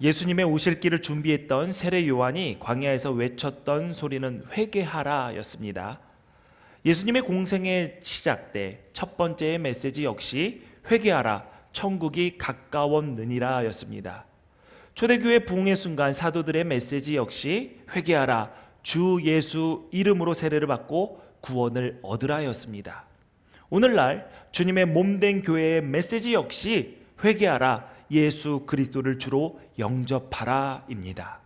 예수님의 오실 길을 준비했던 세례 요한이 광야에서 외쳤던 소리는 회개하라였습니다. 예수님의 공생의 시작 때 첫 번째 메시지 역시 회개하라 천국이 가까웠느니라였습니다. 초대교회 부흥의 순간 사도들의 메시지 역시 회개하라 주 예수 이름으로 세례를 받고 구원을 얻으라였습니다. 오늘날 주님의 몸된 교회의 메시지 역시 회개하라 예수 그리스도를 주로 영접하라입니다.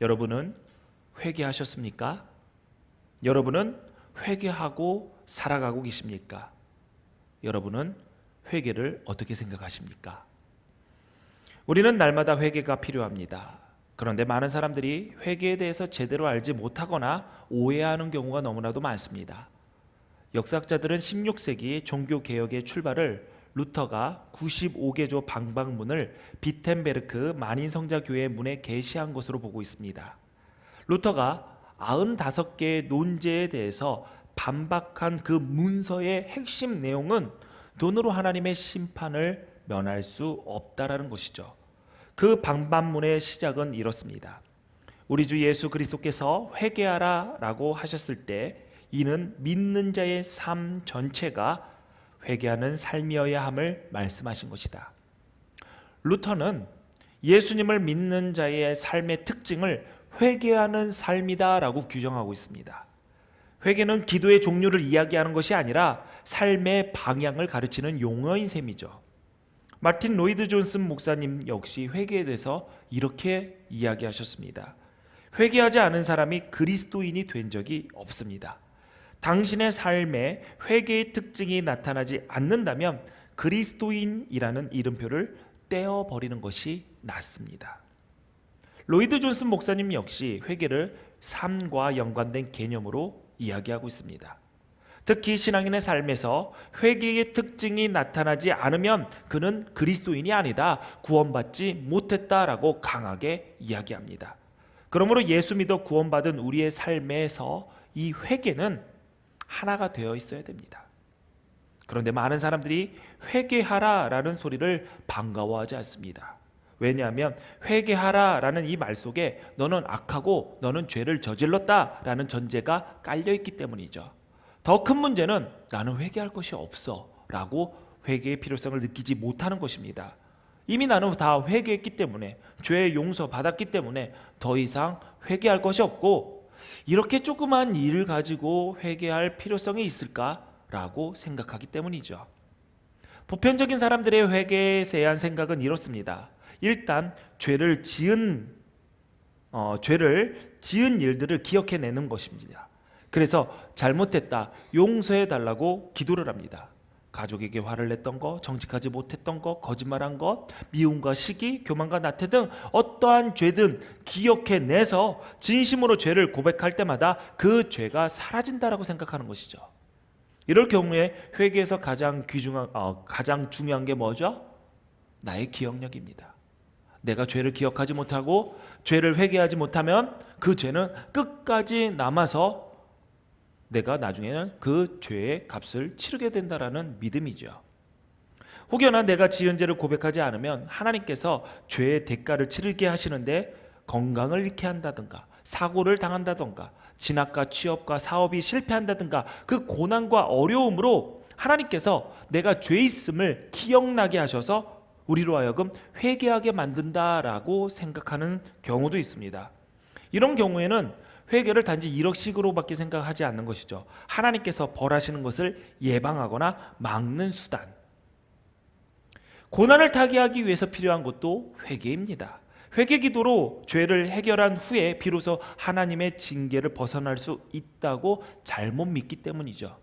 여러분은 회개하셨습니까? 여러분은 회개하고 살아가고 계십니까? 여러분은 회개를 어떻게 생각하십니까? 우리는 날마다 회개가 필요합니다. 그런데 많은 사람들이 회개에 대해서 제대로 알지 못하거나 오해하는 경우가 너무나도 많습니다. 역사학자들은 16세기 종교 개혁의 출발을 루터가 95개조 방방문을 비텐베르크 만인성자 교회 문에 게시한 것으로 보고 있습니다. 루터가 95개의 논제에 대해서 반박한 그 문서의 핵심 내용은 돈으로 하나님의 심판을 면할 수 없다라는 것이죠. 그 방반문의 시작은 이렇습니다. 우리 주 예수 그리스도께서 회개하라라고 하셨을 때 이는 믿는 자의 삶 전체가 회개하는 삶이어야 함을 말씀하신 것이다. 루터는 예수님을 믿는 자의 삶의 특징을 회개하는 삶이다라고 규정하고 있습니다. 회개는 기도의 종류를 이야기하는 것이 아니라 삶의 방향을 가르치는 용어인 셈이죠. 마틴 로이드 존슨 목사님 역시 회개에 대해서 이렇게 이야기하셨습니다. 회개하지 않은 사람이 그리스도인이 된 적이 없습니다. 당신의 삶에 회개의 특징이 나타나지 않는다면 그리스도인이라는 이름표를 떼어버리는 것이 낫습니다. 로이드 존슨 목사님 역시 회개를 삶과 연관된 개념으로 이야기하고 있습니다. 특히 신앙인의 삶에서 회개의 특징이 나타나지 않으면 그는 그리스도인이 아니다. 구원받지 못했다라고 강하게 이야기합니다. 그러므로 예수 믿어 구원받은 우리의 삶에서 이 회개는 하나가 되어 있어야 됩니다. 그런데 많은 사람들이 회개하라라는 소리를 반가워하지 않습니다. 왜냐하면 회개하라라는 이 말 속에 너는 악하고 너는 죄를 저질렀다라는 전제가 깔려 있기 때문이죠. 더 큰 문제는 나는 회개할 것이 없어라고 회개의 필요성을 느끼지 못하는 것입니다. 이미 나는 다 회개했기 때문에 죄의 용서 받았기 때문에 더 이상 회개할 것이 없고 이렇게 조그만 일을 가지고 회개할 필요성이 있을까라고 생각하기 때문이죠. 보편적인 사람들의 회개에 대한 생각은 이렇습니다. 일단 죄를 지은 어, 죄를 지은 일들을 기억해내는 것입니다. 그래서 잘못했다 용서해 달라고 기도를 합니다. 가족에게 화를 냈던 것, 정직하지 못했던 것, 거짓말한 것, 미움과 시기, 교만과 나태 등 어떠한 죄든 기억해내서 진심으로 죄를 고백할 때마다 그 죄가 사라진다라고 생각하는 것이죠. 이럴 경우에 회개에서 가장 귀중한 어, 가장 중요한 게 뭐죠? 나의 기억력입니다. 내가 죄를 기억하지 못하고 죄를 회개하지 못하면 그 죄는 끝까지 남아서 내가 나중에는 그 죄의 값을 치르게 된다라는 믿음이죠. 혹여나 내가 지은 죄를 고백하지 않으면 하나님께서 죄의 대가를 치르게 하시는데 건강을 잃게 한다든가 사고를 당한다든가 진학과 취업과 사업이 실패한다든가 그 고난과 어려움으로 하나님께서 내가 죄 있음을 기억나게 하셔서 우리로 하여금 회개하게 만든다라고 생각하는 경우도 있습니다. 이런 경우에는 회개를 단지 이력식으로밖에 생각하지 않는 것이죠. 하나님께서 벌하시는 것을 예방하거나 막는 수단. 고난을 타개하기 위해서 필요한 것도 회개입니다. 회개 기도로 죄를 해결한 후에 비로소 하나님의 징계를 벗어날 수 있다고 잘못 믿기 때문이죠.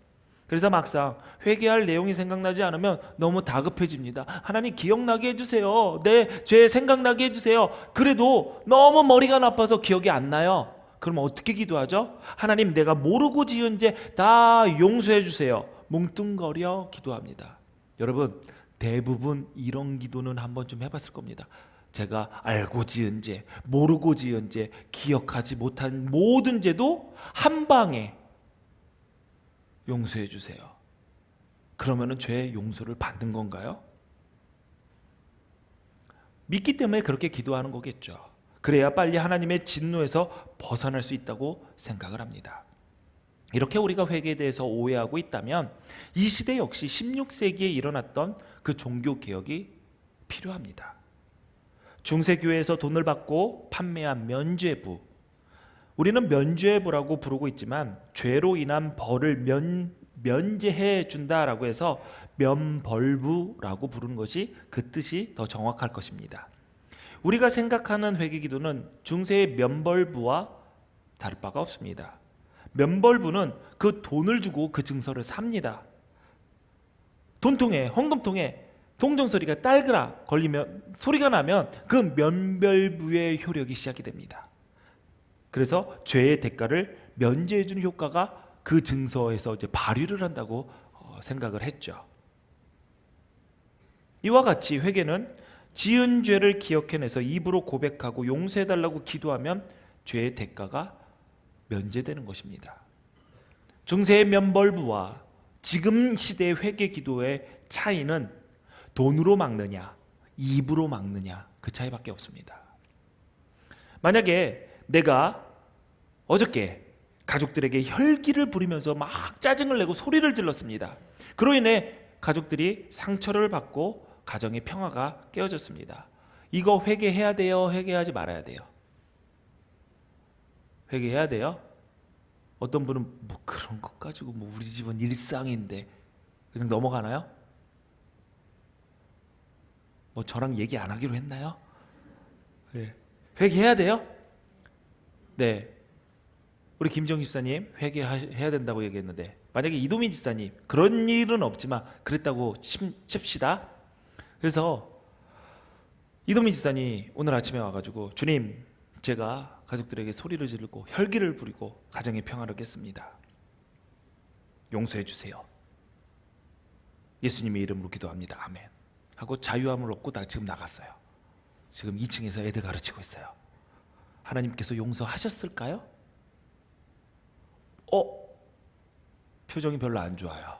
그래서 막상 회개할 내용이 생각나지 않으면 너무 다급해집니다. 하나님 기억나게 해주세요. 내 죄 생각나게 해주세요. 그래도 너무 머리가 나빠서 기억이 안 나요. 그럼 어떻게 기도하죠? 하나님 내가 모르고 지은 죄 다 용서해 주세요. 뭉뚱거려 기도합니다. 여러분 대부분 이런 기도는 한 번쯤 해봤을 겁니다. 제가 알고 지은 죄, 모르고 지은 죄, 기억하지 못한 모든 죄도 한 방에 용서해 주세요. 그러면은 죄 용서를 받는 건가요? 믿기 때문에 그렇게 기도하는 거겠죠. 그래야 빨리 하나님의 진노에서 벗어날 수 있다고 생각을 합니다. 이렇게 우리가 회개에 대해서 오해하고 있다면 이 시대 역시 16세기에 일어났던 그 종교 개혁이 필요합니다. 중세교회에서 돈을 받고 판매한 면죄부. 우리는 면죄부라고 부르고 있지만 죄로 인한 벌을 면 면제해 준다라고 해서 면벌부라고 부르는 것이 그 뜻이 더 정확할 것입니다. 우리가 생각하는 회개 기도는 중세의 면벌부와 다를 바가 없습니다. 면벌부는 그 돈을 주고 그 증서를 삽니다. 돈통에 헌금통에 동정소리가 딸그라 걸리면 소리가 나면 그 면별부의 효력이 시작이 됩니다. 그래서 죄의 대가를 면제해 주는 효과가 그 증서에서 이제 발휘를 한다고 어, 생각을 했죠. 이와 같이 회개는 지은 죄를 기억해내서 입으로 고백하고 용서해 달라고 기도하면 죄의 대가가 면제되는 것입니다. 중세의 면벌부와 지금 시대의 회개 기도의 차이는 돈으로 막느냐, 입으로 막느냐 그 차이밖에 없습니다. 만약에 내가 어저께 가족들에게 혈기를 부리면서 막 짜증을 내고 소리를 질렀습니다. 그로 인해 가족들이 상처를 받고 가정의 평화가 깨어졌습니다. 이거 회개해야 돼요? 회개하지 말아야 돼요? 회개해야 돼요? 어떤 분은 뭐 그런 것 가지고 뭐 우리 집은 일상인데 그냥 넘어가나요? 뭐 저랑 얘기 안 하기로 했나요? 네. 회개해야 돼요? 네. 우리 김정 집사님 회개해야 된다고 얘기했는데 만약에 이도민 집사님 그런 일은 없지만 그랬다고 침- 칩시다. 그래서 이도민 집사님 오늘 아침에 와가지고 주님 제가 가족들에게 소리를 지르고 혈기를 부리고 가정의 평화를 깼습니다. 용서해 주세요. 예수님의 이름으로 기도합니다. 아멘. 하고 자유함을 얻고 나 지금 나갔어요. 지금 2층에서 애들 가르치고 있어요. 하나님께서 용서하셨을까요? 어? 표정이 별로 안 좋아요.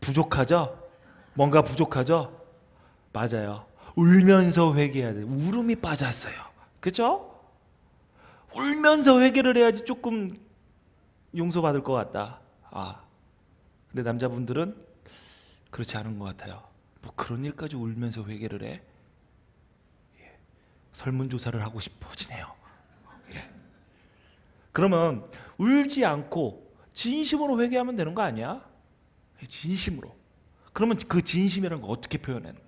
부족하죠? 뭔가 부족하죠? 맞아요. 울면서 회개해야 돼. 울음이 빠졌어요. 그죠? 울면서 회개를 해야지 조금 용서받을 것 같다. 아. 근데 남자분들은 그렇지 않은 것 같아요. 뭐 그런 일까지 울면서 회개를 해? 예. 설문조사를 하고 싶어지네요. 예. 그러면 울지 않고 진심으로 회개하면 되는 거 아니야? 예, 진심으로. 그러면 그 진심이라는 거 어떻게 표현하는?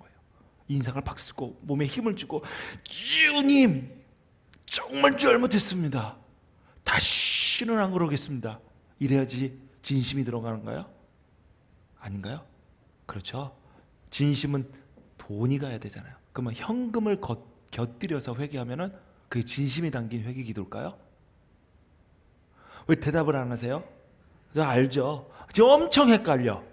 인상을 팍 쓰고 몸에 힘을 주고 주님 정말 잘못했습니다. 다시는 안 그러겠습니다. 이래야지 진심이 들어가는가요? 아닌가요? 그렇죠. 진심은 돈이 가야 되잖아요. 그러면 현금을 겉, 곁들여서 회개하면은 그게 진심이 담긴 회개 기도일까요? 왜 대답을 안 하세요? 저 알죠. 지금 엄청 헷갈려.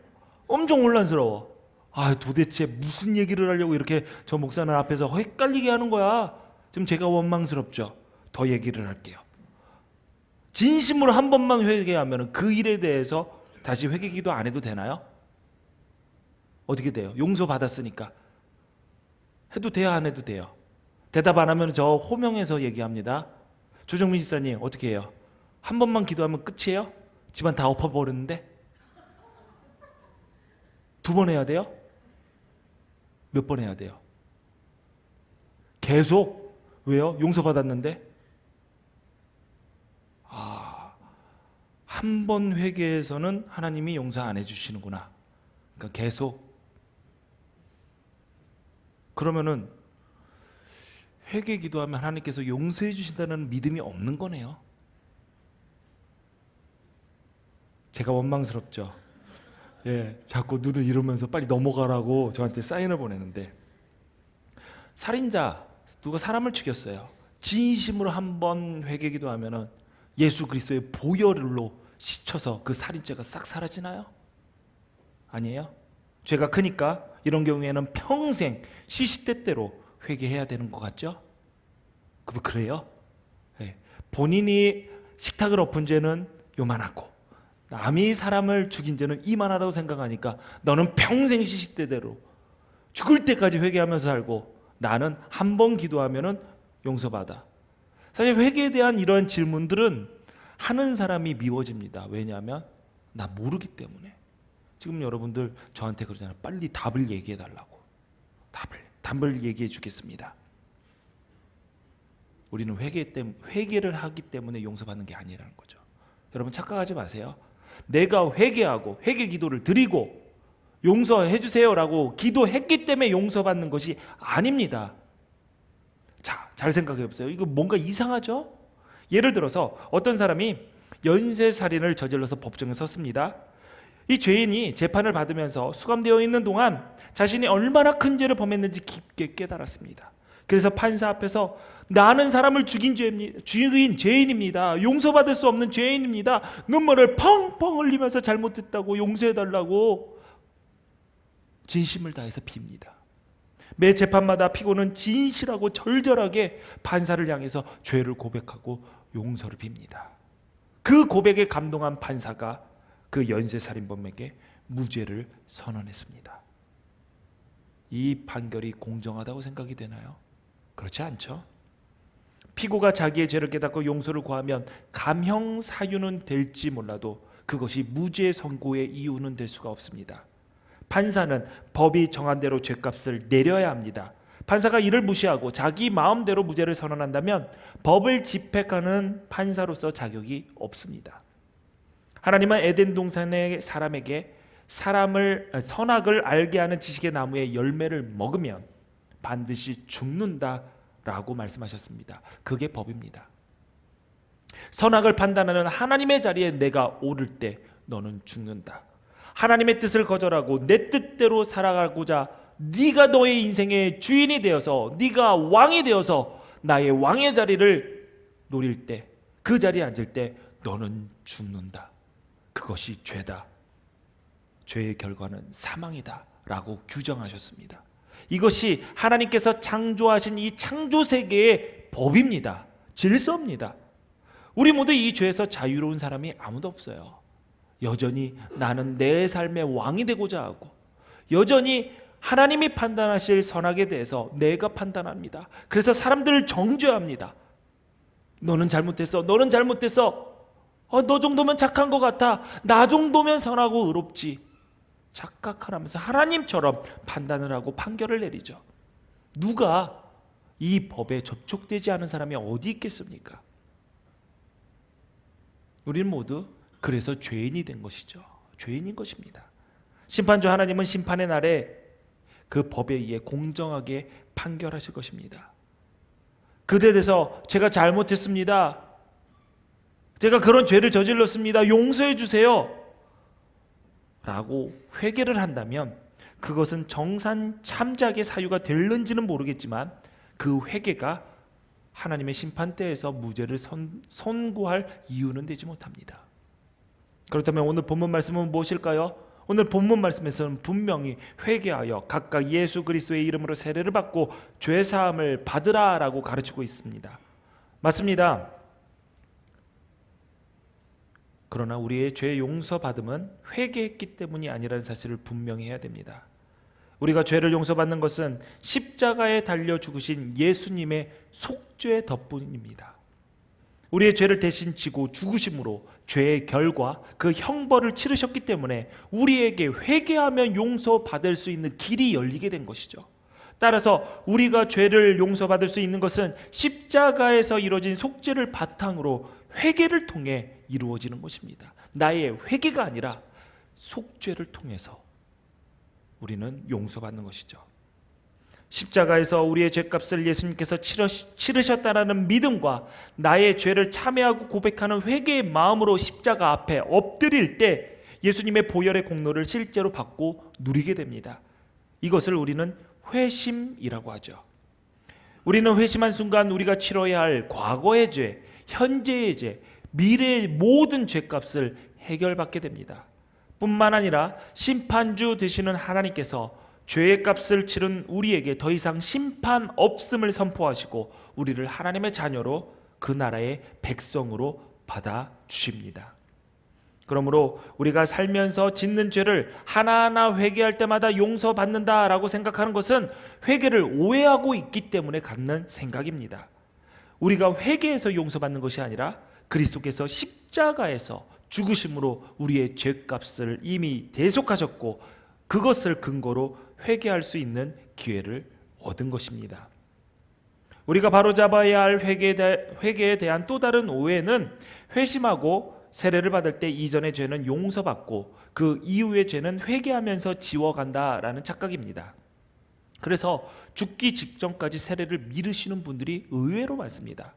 엄청 혼란스러워. 아, 도대체 무슨 얘기를 하려고 이렇게 저 목사님 앞에서 헷갈리게 하는 거야. 지금 제가 원망스럽죠. 더 얘기를 할게요. 진심으로 한 번만 회개하면 그 일에 대해서 다시 회개 기도 안 해도 되나요? 어떻게 돼요? 용서 받았으니까 해도 돼요, 안 해도 돼요? 대답 안 하면 저 호명해서 얘기합니다. 조정민 지사님 어떻게 해요? 한 번만 기도하면 끝이에요? 집안 다 엎어버렸는데 두 번 해야 돼요? 몇 번 해야 돼요? 계속 왜요? 용서 받았는데 아, 한 번 회개해서는 하나님이 용서 안 해주시는구나. 그러니까 계속 그러면은 회개 기도하면 하나님께서 용서해 주신다는 믿음이 없는 거네요. 제가 원망스럽죠. 예, 자꾸 눈을 이러면서 빨리 넘어가라고 저한테 사인을 보내는데 살인자 누가 사람을 죽였어요. 진심으로 한 번 회개 기도 하면은 예수 그리스도의 보혈로 씻혀서 그 살인죄가 싹 사라지나요? 아니에요? 죄가 크니까 이런 경우에는 평생 시시때때로 회개해야 되는 것 같죠? 그도 그래요? 예. 본인이 식탁을 엎은 죄는 요만하고 남이 사람을 죽인 죄는 이만하다고 생각하니까 너는 평생 시시때대로 죽을 때까지 회개하면서 살고 나는 한 번 기도하면은 용서받아. 사실 회개에 대한 이런 질문들은 하는 사람이 미워집니다. 왜냐하면 나 모르기 때문에. 지금 여러분들 저한테 그러잖아요. 빨리 답을 얘기해 달라고. 답을 답을 얘기해 주겠습니다. 우리는 회개 때 회개를 하기 때문에 용서받는 게 아니라는 거죠. 여러분 착각하지 마세요. 내가 회개하고 회개 기도를 드리고 용서해 주세요라고 기도했기 때문에 용서받는 것이 아닙니다. 자, 잘 생각해 보세요. 이거 뭔가 이상하죠? 예를 들어서 어떤 사람이 연쇄 살인을 저질러서 법정에 섰습니다. 이 죄인이 재판을 받으면서 수감되어 있는 동안 자신이 얼마나 큰 죄를 범했는지 깊게 깨달았습니다. 그래서 판사 앞에서 나는 사람을 죽인 죄입니다. 죽인 죄인입니다. 용서받을 수 없는 죄인입니다. 눈물을 펑펑 흘리면서 잘못했다고 용서해 달라고 진심을 다해서 빕니다. 매 재판마다 피고는 진실하고 절절하게 판사를 향해서 죄를 고백하고 용서를 빕니다. 그 고백에 감동한 판사가 그 연쇄 살인범에게 무죄를 선언했습니다. 이 판결이 공정하다고 생각이 되나요? 그렇지 않죠. 피고가 자기의 죄를 깨닫고 용서를 구하면 감형 사유는 될지 몰라도 그것이 무죄 선고의 이유는 될 수가 없습니다. 판사는 법이 정한 대로 죄값을 내려야 합니다. 판사가 이를 무시하고 자기 마음대로 무죄를 선언한다면 법을 집행하는 판사로서 자격이 없습니다. 하나님은 에덴 동산의 사람에게 사람을 선악을 알게 하는 지식의 나무의 열매를 먹으면 반드시 죽는다라고 말씀하셨습니다. 그게 법입니다. 선악을 판단하는 하나님의 자리에 내가 오를 때 너는 죽는다. 하나님의 뜻을 거절하고 내 뜻대로 살아가고자 네가 너의 인생의 주인이 되어서 네가 왕이 되어서 나의 왕의 자리를 노릴 때 그 자리에 앉을 때 너는 죽는다. 그것이 죄다. 죄의 결과는 사망이다라고 규정하셨습니다. 이것이 하나님께서 창조하신 이 창조 세계의 법입니다. 질서입니다. 우리 모두 이 죄에서 자유로운 사람이 아무도 없어요. 여전히 나는 내 삶의 왕이 되고자 하고 여전히 하나님이 판단하실 선악에 대해서 내가 판단합니다. 그래서 사람들을 정죄합니다. 너는 잘못했어. 너는 잘못했어. 어, 너 정도면 착한 것 같아. 나 정도면 선하고 의롭지. 착각하면서 하나님처럼 판단을 하고 판결을 내리죠. 누가 이 법에 접촉되지 않은 사람이 어디 있겠습니까? 우리는 모두 그래서 죄인이 된 것이죠. 죄인인 것입니다. 심판주 하나님은 심판의 날에 그 법에 의해 공정하게 판결하실 것입니다. 그대에 대해서 제가 잘못했습니다. 제가 그런 죄를 저질렀습니다. 용서해 주세요. 라고 회개를 한다면 그것은 정산 참작의 사유가 될는지는 모르겠지만 그 회개가 하나님의 심판대에서 무죄를 선, 선고할 이유는 되지 못합니다. 그렇다면 오늘 본문 말씀은 무엇일까요? 오늘 본문 말씀에서는 분명히 회개하여 각각 예수 그리스도의 이름으로 세례를 받고 죄 사함을 받으라라고 가르치고 있습니다. 맞습니다. 그러나 우리의 죄 용서 받음은 회개했기 때문이 아니라는 사실을 분명히 해야 됩니다. 우리가 죄를 용서받는 것은 십자가에 달려 죽으신 예수님의 속죄 덕분입니다. 우리의 죄를 대신 지고 죽으심으로 죄의 결과 그 형벌을 치르셨기 때문에 우리에게 회개하면 용서받을 수 있는 길이 열리게 된 것이죠. 따라서 우리가 죄를 용서받을 수 있는 것은 십자가에서 이루어진 속죄를 바탕으로 회개를 통해 이루어지는 것입니다. 나의 회개가 아니라 속죄를 통해서 우리는 용서받는 것이죠. 십자가에서 우리의 죄값을 예수님께서 치르셨다라는 믿음과 나의 죄를 참회하고 고백하는 회개의 마음으로 십자가 앞에 엎드릴 때 예수님의 보혈의 공로를 실제로 받고 누리게 됩니다. 이것을 우리는 회심이라고 하죠. 우리는 회심한 순간 우리가 치러야 할 과거의 죄, 현재의 죄, 미래의 모든 죄값을 해결받게 됩니다. 뿐만 아니라 심판주 되시는 하나님께서 죄의 값을 치른 우리에게 더 이상 심판 없음을 선포하시고 우리를 하나님의 자녀로 그 나라의 백성으로 받아 주십니다. 그러므로 우리가 살면서 짓는 죄를 하나하나 회개할 때마다 용서받는다라고 생각하는 것은 회개를 오해하고 있기 때문에 갖는 생각입니다. 우리가 회개해서 용서받는 것이 아니라 그리스도께서 십자가에서 죽으심으로 우리의 죄값을 이미 대속하셨고 그것을 근거로 회개할 수 있는 기회를 얻은 것입니다. 우리가 바로잡아야 할 회개에, 대한 또 다른 오해는 회심하고 세례를 받을 때 이전의 죄는 용서받고 그 이후의 죄는 회개하면서 지워간다라는 착각입니다. 그래서 죽기 직전까지 세례를 미루시는 분들이 의외로 많습니다.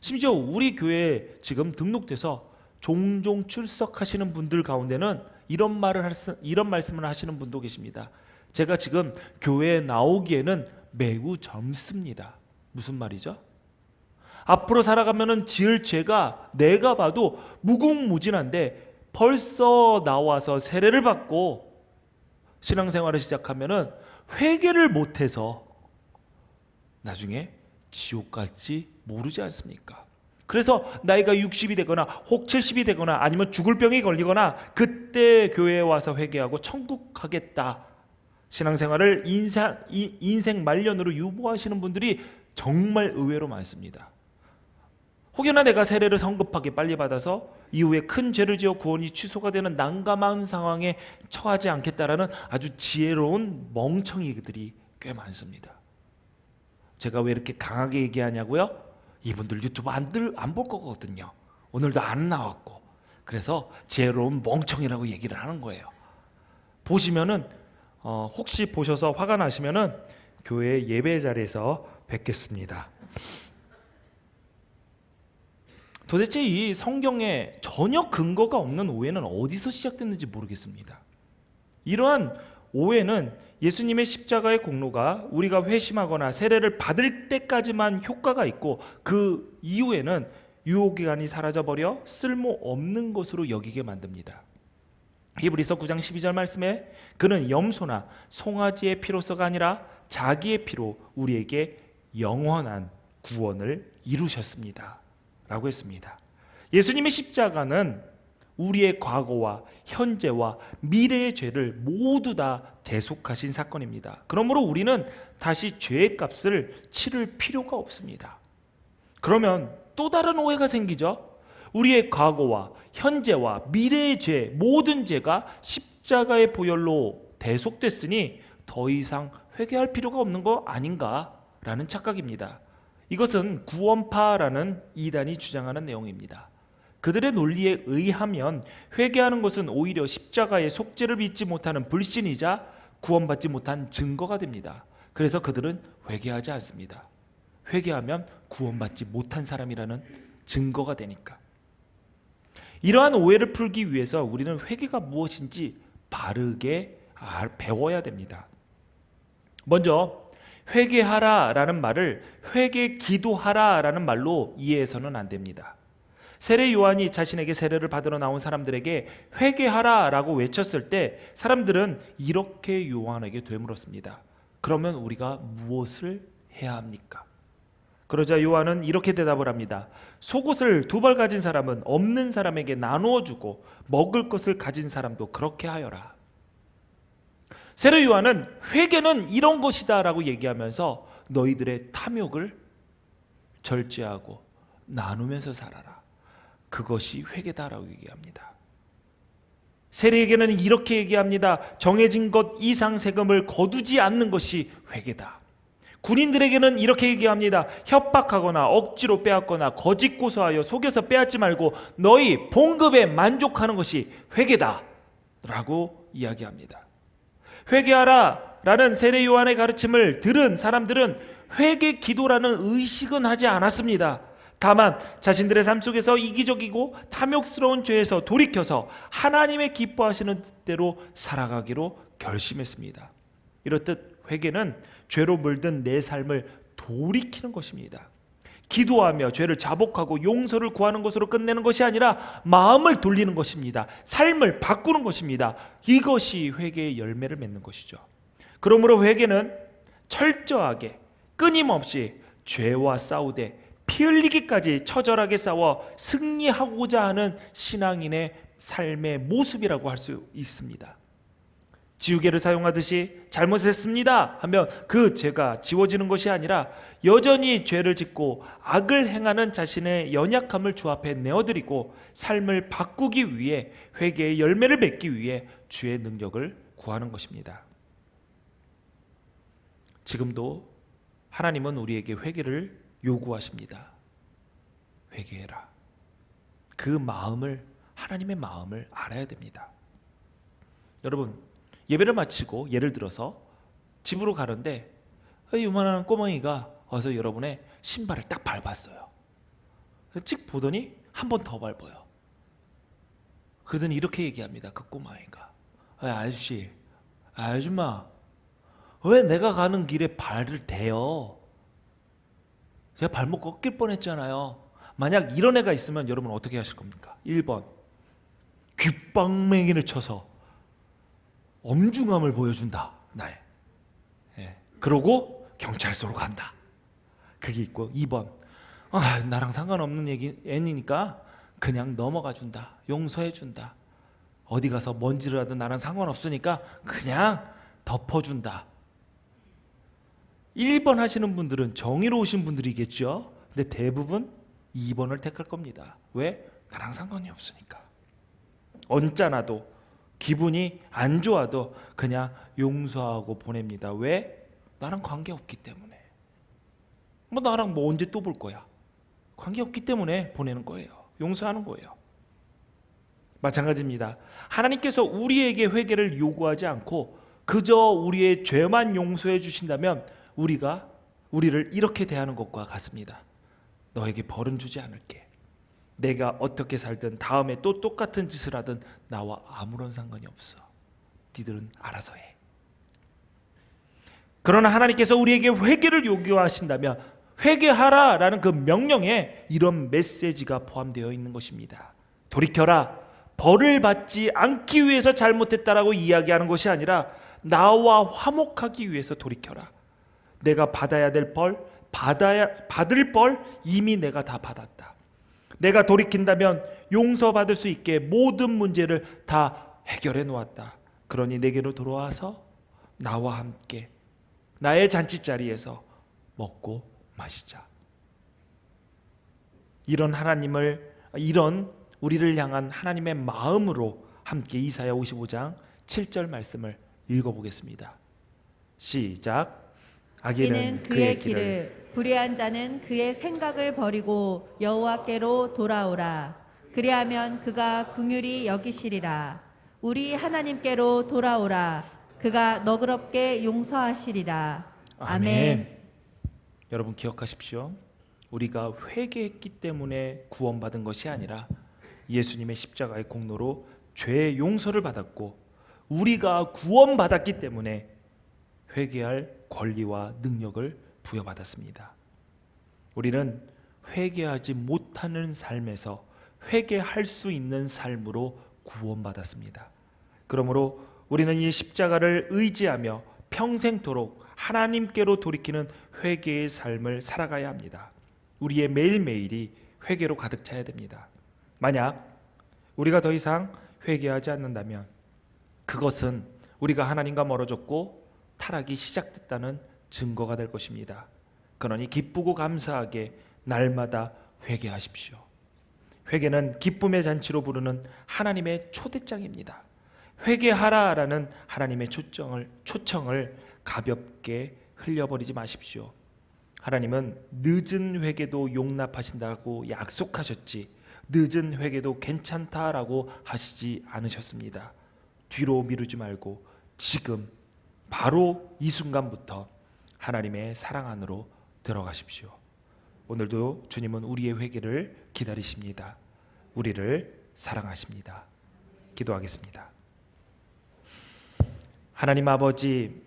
심지어 우리 교회에 지금 등록돼서 종종 출석하시는 분들 가운데는 이런 말을 할 수- 이런 말씀을 하시는 분도 계십니다. 제가 지금 교회에 나오기에는 매우 젊습니다. 무슨 말이죠? 앞으로 살아가면은 지을 죄가 내가 봐도 무궁무진한데 벌써 나와서 세례를 받고 신앙생활을 시작하면은 회개를 못해서 나중에 지옥 갈지 모르지 않습니까? 그래서 나이가 60이 되거나 혹 70이 되거나 아니면 죽을 병이 걸리거나 그때 교회에 와서 회개하고 천국 가겠다. 신앙생활을 인생, 이- 인생 말년으로 유보하시는 분들이 정말 의외로 많습니다. 혹여나 내가 세례를 성급하게 빨리 받아서 이후에 큰 죄를 지어 구원이 취소가 되는 난감한 상황에 처하지 않겠다라는 아주 지혜로운 멍청이들이 꽤 많습니다. 제가 왜 이렇게 강하게 얘기하냐고요? 이분들 유튜브 안볼 거거든요. 오늘도 안 나왔고 그래서 지혜로운 멍청이라고 얘기를 하는 거예요. 보시면은 어, 혹시 보셔서 화가 나시면은 교회 예배 자리에서 뵙겠습니다. 도대체 이 성경에 전혀 근거가 없는 오해는 어디서 시작됐는지 모르겠습니다. 이러한 오해는 예수님의 십자가의 공로가 우리가 회심하거나 세례를 받을 때까지만 효과가 있고 그 이후에는 유효기간이 사라져버려 쓸모없는 것으로 여기게 만듭니다. 히브리서 9장 12절 말씀에 그는 염소나 송아지의 피로서가 아니라 자기의 피로 우리에게 영원한 구원을 이루셨습니다. 라고 했습니다. 예수님의 십자가는 우리의 과거와 현재와 미래의 죄를 모두 다 대속하신 사건입니다. 그러므로 우리는 다시 죄의 값을 치를 필요가 없습니다. 그러면 또 다른 오해가 생기죠. 우리의 과거와 현재와 미래의 죄, 모든 죄가 십자가의 보혈로 대속됐으니 더 이상 회개할 필요가 없는 거 아닌가라는 착각입니다. 이것은 구원파라는 이단이 주장하는 내용입니다. 그들의 논리에 의하면 회개하는 것은 오히려 십자가의 속죄를 믿지 못하는 불신이자 구원받지 못한 증거가 됩니다. 그래서 그들은 회개하지 않습니다. 회개하면 구원받지 못한 사람이라는 증거가 되니까. 이러한 오해를 풀기 위해서 우리는 회개가 무엇인지 바르게 배워야 됩니다. 먼저 회개하라 라는 말을 회개 기도하라 라는 말로 이해해서는 안 됩니다. 세례 요한이 자신에게 세례를 받으러 나온 사람들에게 회개하라 라고 외쳤을 때 사람들은 이렇게 요한에게 되물었습니다. 그러면 우리가 무엇을 해야 합니까? 그러자 요한은 이렇게 대답을 합니다. 속옷을 두 벌 가진 사람은 없는 사람에게 나누어 주고 먹을 것을 가진 사람도 그렇게 하여라. 세례 요한은 회개는 이런 것이다라고 얘기하면서 너희들의 탐욕을 절제하고 나누면서 살아라. 그것이 회개다라고 얘기합니다. 세례에게는 이렇게 얘기합니다. 정해진 것 이상 세금을 거두지 않는 것이 회개다. 군인들에게는 이렇게 얘기합니다. 협박하거나 억지로 빼앗거나 거짓 고소하여 속여서 빼앗지 말고 너희 봉급에 만족하는 것이 회개다. 라고 이야기합니다. 회개하라 라는 세례 요한의 가르침을 들은 사람들은 회개 기도라는 의식은 하지 않았습니다. 다만 자신들의 삶 속에서 이기적이고 탐욕스러운 죄에서 돌이켜서 하나님의 기뻐하시는 뜻대로 살아가기로 결심했습니다. 이렇듯 회개는 죄로 물든 내 삶을 돌이키는 것입니다. 기도하며 죄를 자복하고 용서를 구하는 것으로 끝내는 것이 아니라 마음을 돌리는 것입니다. 삶을 바꾸는 것입니다. 이것이 회개의 열매를 맺는 것이죠. 그러므로 회개는 철저하게 끊임없이 죄와 싸우되 피 흘리기까지 처절하게 싸워 승리하고자 하는 신앙인의 삶의 모습이라고 할 수 있습니다. 지우개를 사용하듯이 잘못했습니다 하면 그 죄가 지워지는 것이 아니라 여전히 죄를 짓고 악을 행하는 자신의 연약함을 주 앞에 내어드리고 삶을 바꾸기 위해 회개의 열매를 맺기 위해 주의 능력을 구하는 것입니다. 지금도 하나님은 우리에게 회개를 요구하십니다. 회개해라. 그 마음을 하나님의 마음을 알아야 됩니다. 여러분 예배를 마치고 예를 들어서 집으로 가는데 이만한 꼬멍이가 와서 여러분의 신발을 딱 밟았어요. 찍 보더니 한 번 더 밟아요. 그러더니 이렇게 얘기합니다. 그 꼬마애가 아, 아저씨, 아줌마, 왜 내가 가는 길에 발을 대요? 제가 발목 꺾일 뻔했잖아요. 만약 이런 애가 있으면 여러분 어떻게 하실 겁니까? 1번 귓방맹이를 쳐서 엄중함을 보여준다. 나의. 예. 그러고 경찰서로 간다. 그게 있고 2번 아, 나랑 상관없는 얘기 애니니까 그냥 넘어가 준다. 용서해 준다. 어디 가서 먼지를 하든 나랑 상관없으니까 그냥 덮어 준다. 1번 하시는 분들은 정의로우신 분들이겠죠. 근데 대부분 2번을 택할 겁니다. 왜? 나랑 상관이 없으니까. 언짢아도 기분이 안 좋아도 그냥 용서하고 보냅니다. 왜? 나랑 관계 없기 때문에. 뭐 나랑 뭐 언제 또 볼 거야? 관계 없기 때문에 보내는 거예요. 용서하는 거예요. 마찬가지입니다. 하나님께서 우리에게 회개를 요구하지 않고 그저 우리의 죄만 용서해 주신다면 우리가 우리를 이렇게 대하는 것과 같습니다. 너에게 벌은 주지 않을게. 내가 어떻게 살든 다음에 또 똑같은 짓을 하든 나와 아무런 상관이 없어. 니들은 알아서 해. 그러나 하나님께서 우리에게 회개를 요구하신다면 회개하라라는 그 명령에 이런 메시지가 포함되어 있는 것입니다. 돌이켜라. 벌을 받지 않기 위해서 잘못했다라고 이야기하는 것이 아니라 나와 화목하기 위해서 돌이켜라. 내가 받아야 될 벌, 받아야 받을 벌 이미 내가 다 받았다. 내가 돌이킨다면 용서받을 수 있게 모든 문제를 다 해결해 놓았다. 그러니 내게로 돌아와서 나와 함께 나의 잔치 자리에서 먹고 마시자. 이런 하나님을 이런 우리를 향한 하나님의 마음으로 함께 이사야 55장 7절 말씀을 읽어 보겠습니다. 시작. 악인은 그의 길을 불의한 자는 그의 생각을 버리고 여호와께로 돌아오라. 그리하면 그가 긍휼히 여기시리라. 우리 하나님께로 돌아오라. 그가 너그럽게 용서하시리라. 아멘. 여러분 기억하십시오. 우리가 회개했기 때문에 구원받은 것이 아니라 예수님의 십자가의 공로로 죄의 용서를 받았고 우리가 구원받았기 때문에 회개할 권리와 능력을 부여받았습니다. 우리는 회개하지 못하는 삶에서 회개할 수 있는 삶으로 구원받았습니다. 그러므로 우리는 이 십자가를 의지하며 평생토록 하나님께로 돌이키는 회개의 삶을 살아가야 합니다. 우리의 매일매일이 회개로 가득 차야 됩니다. 만약 우리가 더 이상 회개하지 않는다면 그것은 우리가 하나님과 멀어졌고 타락이 시작됐다는 증거가 될 것입니다. 그러니 기쁘고 감사하게 날마다 회개하십시오. 회개는 기쁨의 잔치로 부르는 하나님의 초대장입니다. 회개하라라는 하나님의 초청을 초청을 가볍게 흘려버리지 마십시오. 하나님은 늦은 회개도 용납하신다고 약속하셨지 늦은 회개도 괜찮다라고 하시지 않으셨습니다. 뒤로 미루지 말고 지금 바로 이 순간부터 하나님의 사랑 안으로 들어가십시오. 오늘도 주님은 우리의 회개를 기다리십니다. 우리를 사랑하십니다. 기도하겠습니다. 하나님 아버지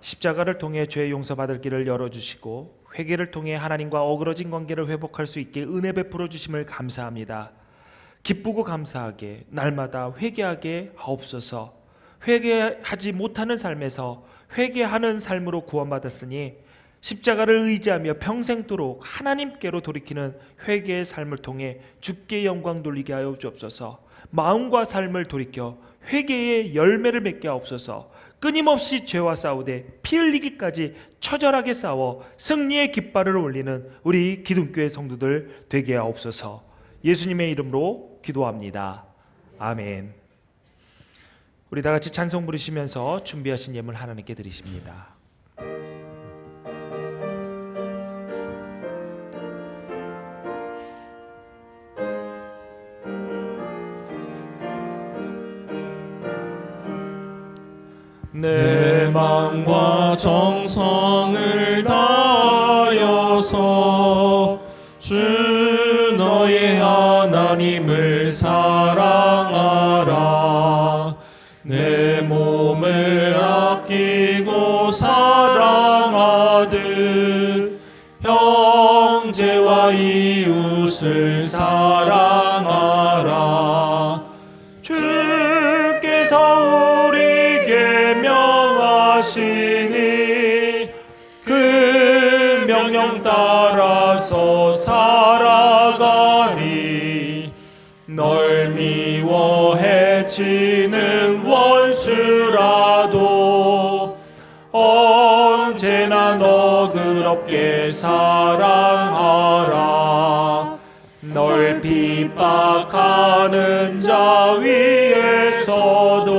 십자가를 통해 죄 용서받을 길을 열어 주시고 회개를 통해 하나님과 어그러진 관계를 회복할 수 있게 은혜 베풀어 주심을 감사합니다. 기쁘고 감사하게 날마다 회개하게 하옵소서. 회개하지 못하는 삶에서 회개하는 삶으로 구원받았으니 십자가를 의지하며 평생도록 하나님께로 돌이키는 회개의 삶을 통해 주께 영광 돌리게 하여 주옵소서. 마음과 삶을 돌이켜 회개의 열매를 맺게 하옵소서. 끊임없이 죄와 싸우되 피 흘리기까지 처절하게 싸워 승리의 깃발을 올리는 우리 기둥교회 성도들 되게 하옵소서. 예수님의 이름으로 기도합니다. 아멘. 우리 다 같이 찬송 부르시면서 준비하신 예물 하나님께 드리십니다. 내 마음과 정성을 다하여서 주 너의 하나님을 사 널 미워해 치는 원수라도 언제나 너그럽게 사랑하라. 널 핍박하는 자 위에서도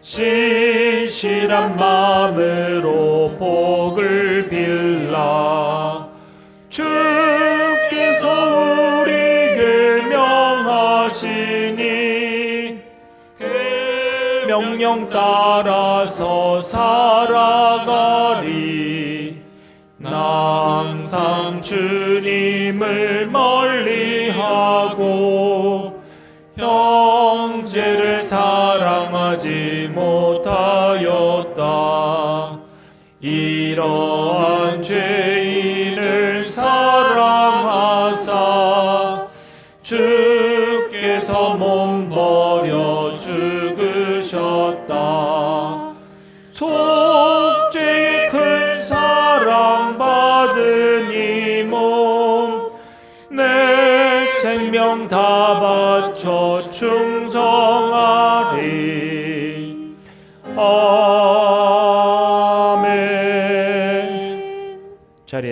신실한 마음으 그 명령 따라서 살아가리. 나 항상 주님을 멀리하고 형제를 사랑하지 못하였다. 이러한 죄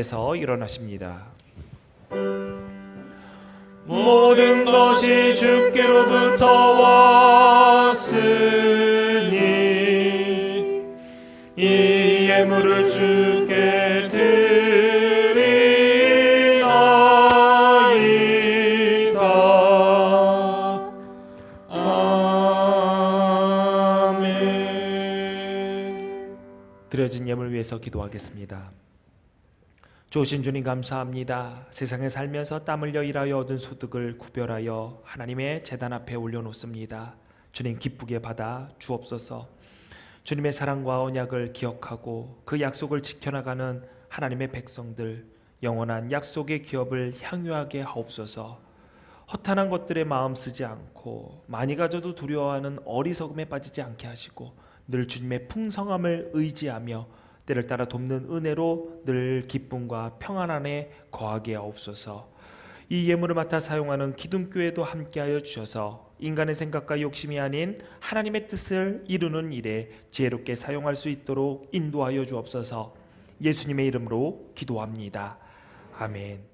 자리에서 일어나십니다. 모든 것이 주께로부터 왔으니 이 예물을 주께 드리나이다 아멘 드려진 예물 위해서 기도하겠습니다. 좋으신 주님 감사합니다. 세상에 살면서 땀 흘려 일하여 얻은 소득을 구별하여 하나님의 재단 앞에 올려놓습니다. 주님 기쁘게 받아 주옵소서. 주님의 사랑과 언약을 기억하고 그 약속을 지켜나가는 하나님의 백성들 영원한 약속의 기업을 향유하게 하옵소서. 허탄한 것들에 마음 쓰지 않고 많이 가져도 두려워하는 어리석음에 빠지지 않게 하시고 늘 주님의 풍성함을 의지하며 때를 따라 돕는 은혜로 늘 기쁨과 평안 안에 거하게 하옵소서. 이 예물을 맡아 사용하는 기둥교회도 함께하여 주셔서 인간의 생각과 욕심이 아닌 하나님의 뜻을 이루는 일에 지혜롭게 사용할 수 있도록 인도하여 주옵소서. 예수님의 이름으로 기도합니다. 아멘.